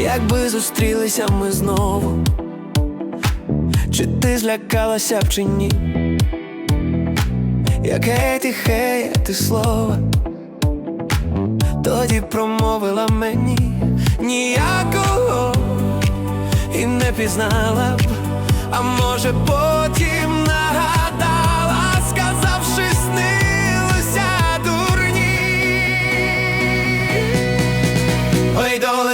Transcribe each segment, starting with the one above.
якби зустрілися ми знову, чи ти злякалася б чи ні? Яке тихе ти слово, тоді промовила мені ніякого і не пізнала б, а може потім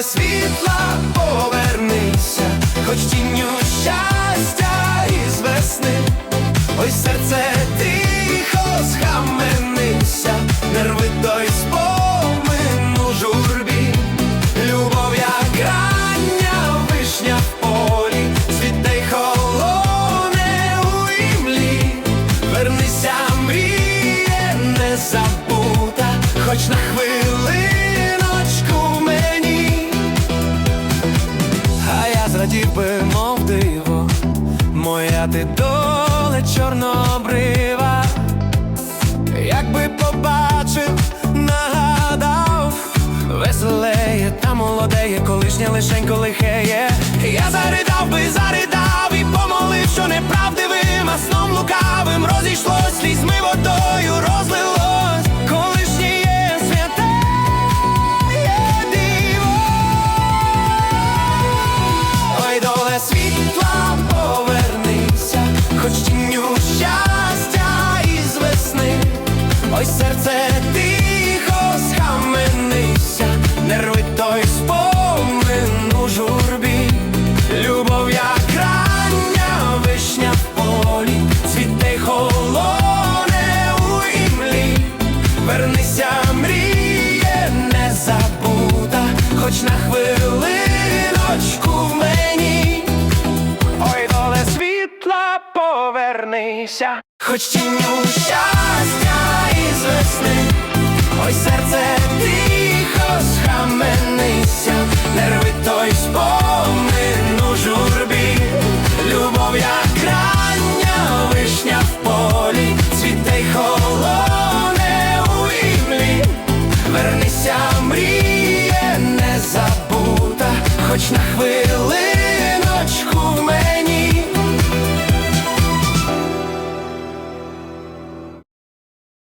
Світла, повернися, хоч тінню щастя із весни, ой, серце ти доле чорнобрива, якби побачив, нагадав, веселеє та молодеє, колишнє лишенько лихеє. Я заридав би, заридав і помолив, що неправдивим, а сном лукавим розійшлось, вернися, мріє, не забута, хоч на хвилиночку в мені. Ой, доле світла, повернися, хоч тінню щастя із весни,